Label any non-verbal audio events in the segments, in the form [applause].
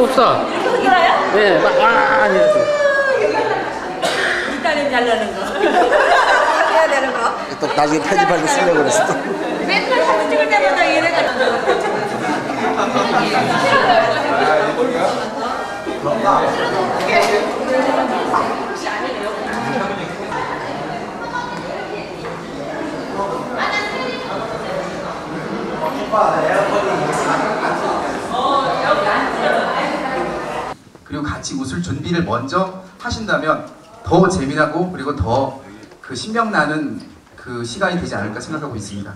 봅시다. 흔들어요? 네, 막, 아, 이러죠. 일단은 잘라는 거. [laughs] 해야 되는 거. 또 나중에 편집할 때 쓰려고 그랬어. 또. 맨날 사진 찍을 때마다 이래가지고. 그리고 웃을 준비를 먼저 하신다면 더 재미나고 그리고 더 그 신명나는 그 시간이 되지 않을까 생각하고 있습니다.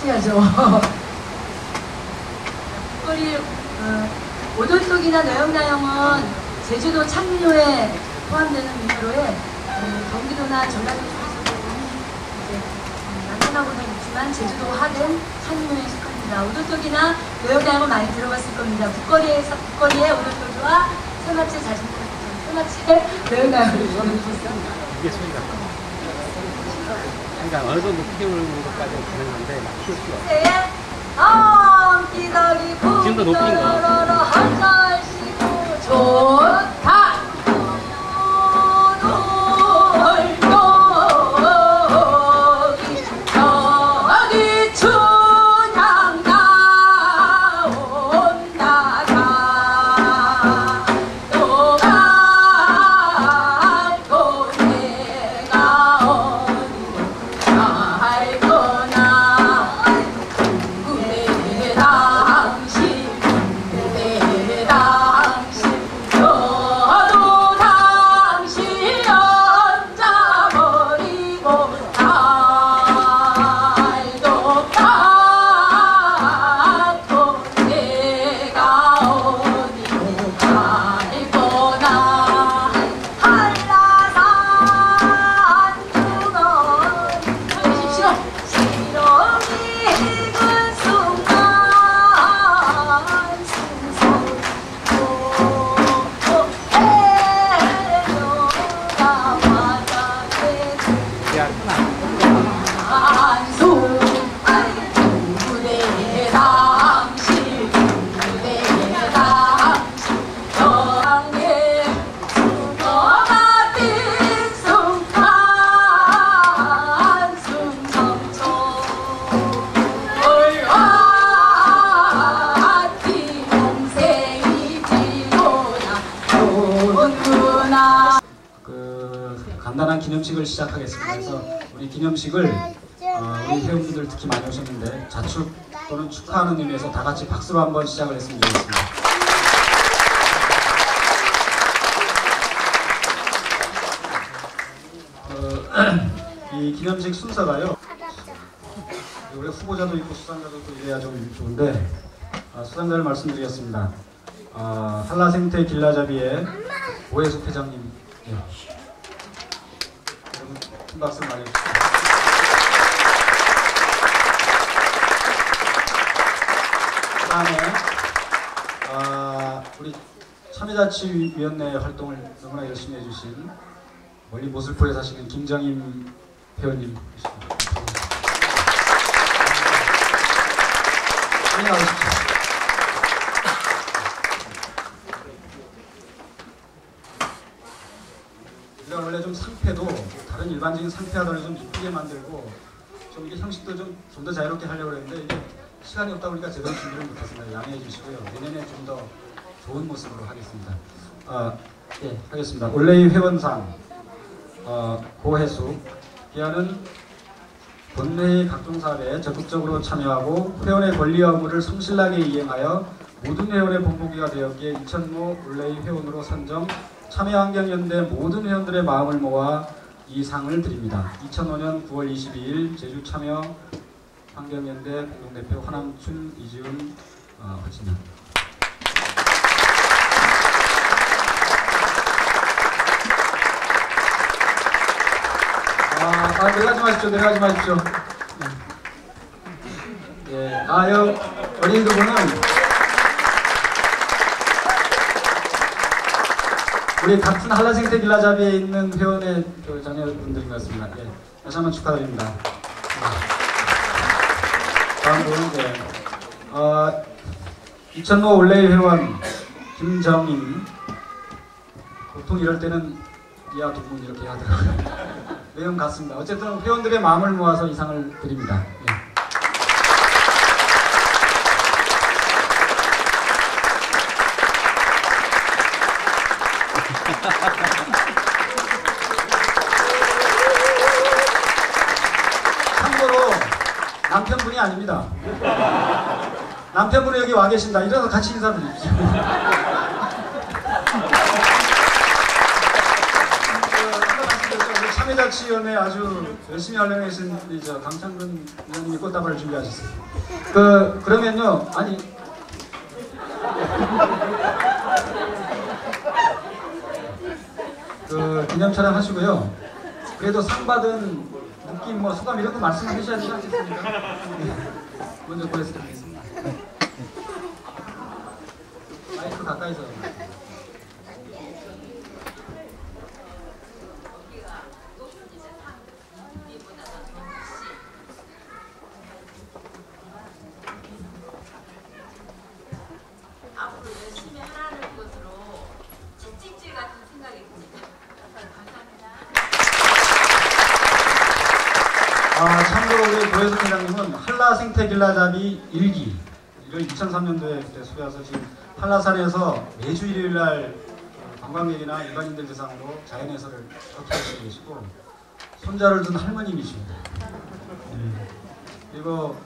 치야죠. [laughs] 우리 어, 오돌독이나 노영나영은 제주도 창류에 포함되는 민요로에 어, 경기도나 전라도 쪽에서도 이제 음, 나타나고는 있지만 제주도 하된 창류에 속합니다. 오돌독이나 노영나영은 많이 들어봤을 겁니다. 북거리에서 북거리에 오돌독이와 새마치 자전거 새마치의 노영나영을 보여주셨습니다. 이게 소리가. 그러니까 어느 정도 키우는 것까지는 가능한데, 막 키울 수가 없어요. 네. 아, 기다리 지금도 높인 거. 우리 기념식을 어, 우리 회원분들 특히 많이 오셨는데 자축 또는 축하하는 의미에서 다 같이 박수로 한번 시작을 했으면 좋겠습니다. 어, [clears throat] 이 기념식 순서가요. 우리 후보자도 있고 수상자도 있고 이래야 좀 좋은데 아, 수상자를 말씀드리겠습니다. 아, 한라생태 길라잡이의 오해숙 회장님 예. 큰 박수 많이 주세요. 그다음에 아, 우리 참여자치위원회 활동을 너무나 열심히 해주신 멀리 모슬포에 사시는 김정임 회원님 빨리 나오십시오. 우리가 원래 좀 상패도 다른 일반적인 상패하더니 좀 이쁘게 만들고 좀 이게 형식도 좀 좀 더 자유롭게 하려고 했는데 이게 시간이 없다 보니까 제대로 준비를 못했습니다. 양해해 주시고요. 내년에 좀 더 좋은 모습으로 하겠습니다. 아, 예, 하겠습니다. 올레이 회원상 어, 고혜수 기아는 본회의 각종 사업에 적극적으로 참여하고 회원의 권리 의무를 성실하게 이행하여 모든 회원의 본보기가 되었기에 2005 올레이 회원으로 선정 참여환경연대 모든 회원들의 마음을 모아 이 상을 드립니다. 2005년 9월 22일 제주 참여 환경연대 공동대표 화남춘 이지훈 어, 허진영 아, 아 내려가지 마십시오. 내려가지 마십시오. 예, 아, 여 어린 그분은 우리 같은 한라생태 길라잡이에 있는 회원의 그 자녀분들인 것 같습니다. 예, 다시 한번 축하드립니다. 예. 다음 분은 이제 어, 2005 올레이 회원 김정인 보통 이럴 때는 이하 두분 이렇게 하더라고요. [laughs] 내용 같습니다. 어쨌든 회원들의 마음을 모아서 이 상을 드립니다. 예. 참고로 남편분이 아닙니다. 남편분이 여기 와 계신다. 이래서 같이 인사드립시오. 참여자치위원회 아주 열심히 활용하신 우리 저 강창근 의원님이 꽃다발을 준비하셨어요. 그 그러면요, 아니 그 기념 촬영 하시고요. 그래도 상 받은 느낌, 뭐 소감 이런 거 말씀해 주셔야 되지 않겠습니까? 네. 먼저 보여드리겠습니다. 네. 마이크 가까이서. 앞으로 열심히 것으로 채찍질 같은 생각이 듭니다. 감사합니다. 아, 참고로 우리 고혜숙 회장님은 한라 생태 길라잡이 일기 이걸 2003년도에 그때 수료해서 지금 한라산에서 매주 일요일 날 어, 관광객이나 일반인들 대상으로 자연 해설을 접수하시고 계시고 손자를 둔 할머님이십니다. 네. 그리고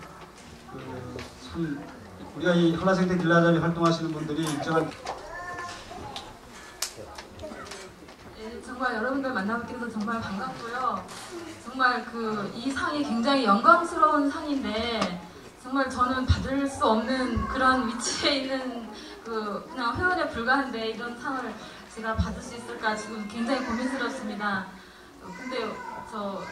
그 참 우리가 이 한라 생태 길라잡이 활동하시는 분들이 일정한 네, 정말 여러분들 만나뵙게 돼서 정말 반갑고요. 정말 그 이 상이 굉장히 영광스러운 상인데 정말 저는 받을 수 없는 그런 위치에 있는 그 그냥 회원에 불과한데 이런 상을 제가 받을 수 있을까 지금 굉장히 고민스럽습니다. 어, 근데 저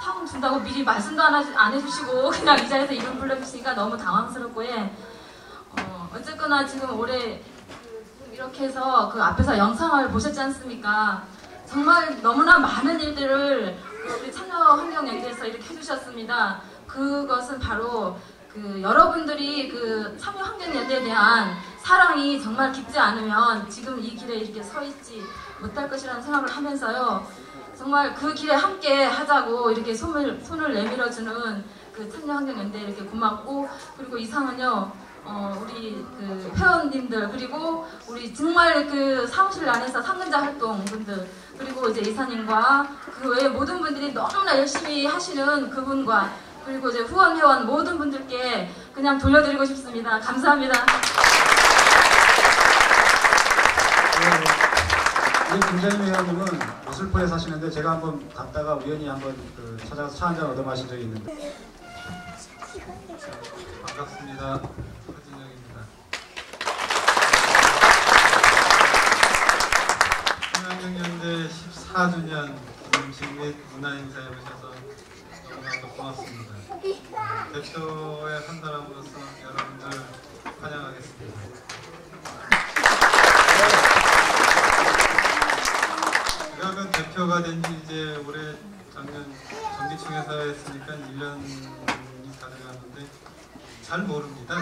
상 준다고 미리 말씀도 안, 해주시고 [laughs] 그냥 이 자리에서 이름 불러주시니까 너무 당황스럽고 해. 어, 어쨌거나 지금 올해 이렇게 해서 그 앞에서 영상을 보셨지 않습니까? 정말 너무나 많은 일들을 그 우리 참여 환경 연대에서 이렇게 해주셨습니다. 그것은 바로 그 여러분들이 그 참여 환경 연대에 대한 사랑이 정말 깊지 않으면 지금 이 길에 이렇게 서 있지 못할 것이라는 생각을 하면서요. 정말 그 길에 함께 하자고 이렇게 손을, 손을 내밀어주는 그 참여 환경 연대 이렇게 고맙고 그리고 이 상은요 어, 우리 그 회원님들 그리고 우리 정말 그 사무실 안에서 상근자 활동 분들 그리고 이제 이사님과 그 외에 모든 분들이 너무나 열심히 하시는 그분과 그리고 이제 후원 회원 모든 분들께 그냥 돌려드리고 싶습니다. 감사합니다. 우리 김재민 회원님은 모슬포에 사시는데 제가 한번 갔다가 우연히 한번 그 찾아가서 차 한 잔 얻어 마신 적이 있는데 반갑습니다. 허진영입니다. 평양경연대 14주년 기념식 및 문화행사에 오셔서 너무나도 고맙습니다. 대표의 한 사람으로서 여러분들 환영하겠습니다. 제가 그 대표가 된 지 이제 올해 작년 전기총회사 했으니까 1년이 다 돼가는데 잘 모릅니다.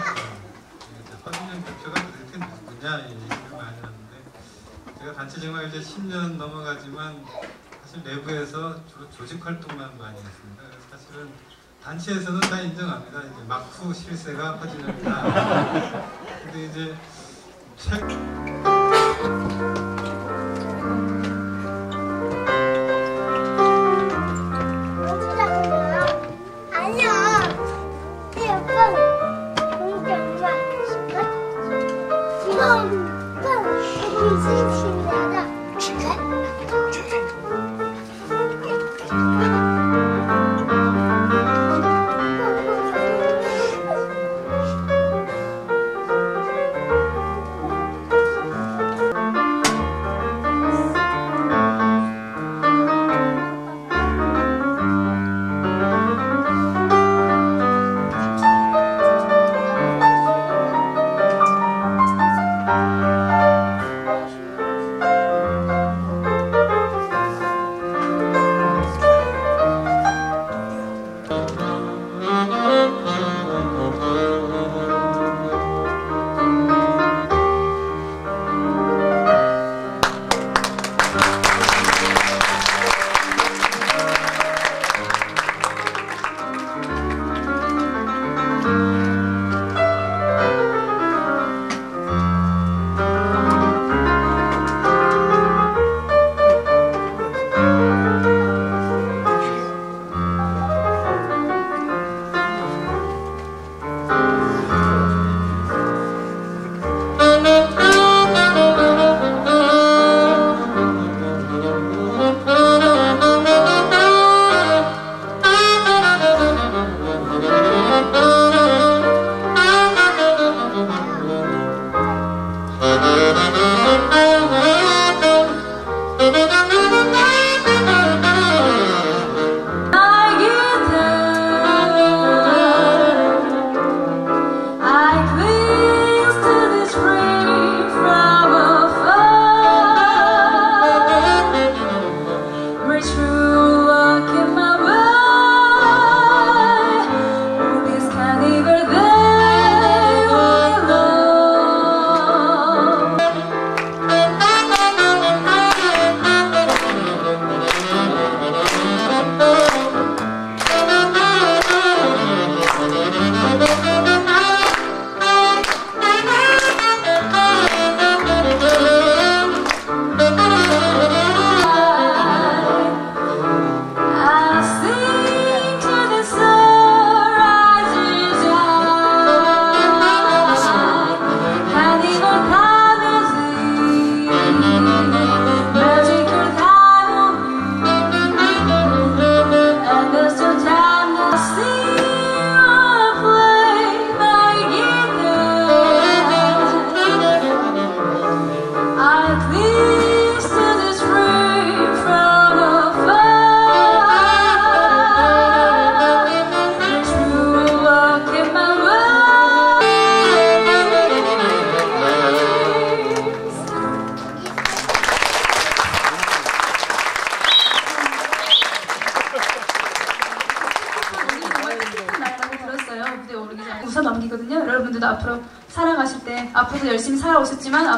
이제 허진영 대표가 그렇게 누구냐 이 얘기를 많이 하는데 제가 단체 생활 이제 10년 넘어가지만 사실 내부에서 주로 조직 활동만 많이 했습니다. 사실은 단체에서는 다 인정합니다. 이제 막후 실세가 허진영이다. 근데 이제 최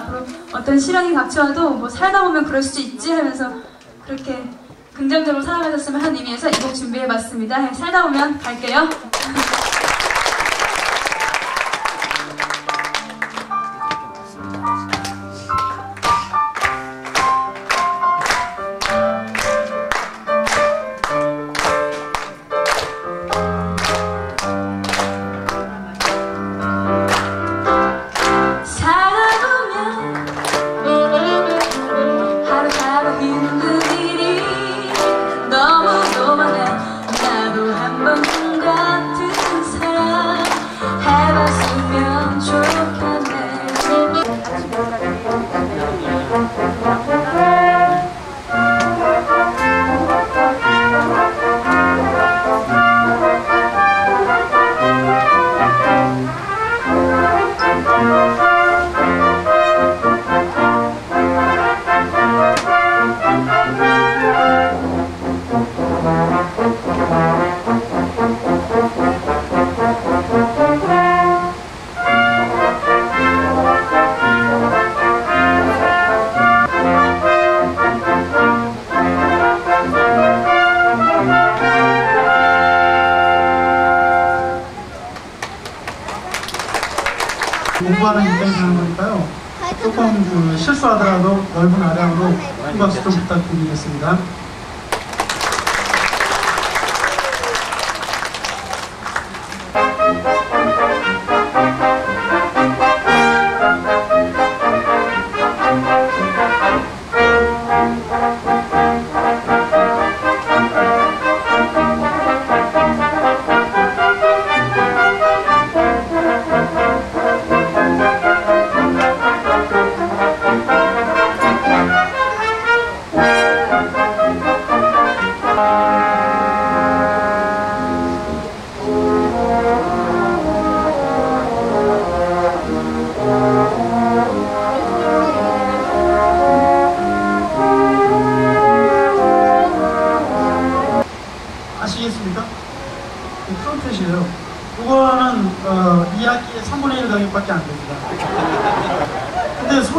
앞으로 어떤 시련이 닥쳐와도 뭐 살다 보면 그럴 수도 있지 하면서 그렇게 긍정적으로 살아가셨으면 하는 의미에서 이 곡 준비해봤습니다. 살다 보면 갈게요. Thank you. 조금 그 실수하더라도 넓은 아량으로 큰 박수 좀 부탁드리겠습니다.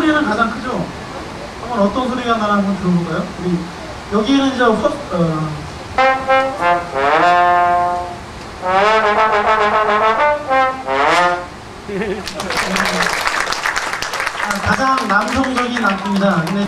소리는 가장 크죠? 한번 어떤 소리가 나나 한번 들어볼까요? 우리 여기에는 이제 허, 어, 아, 가장 남성적인 악기입니다. 근데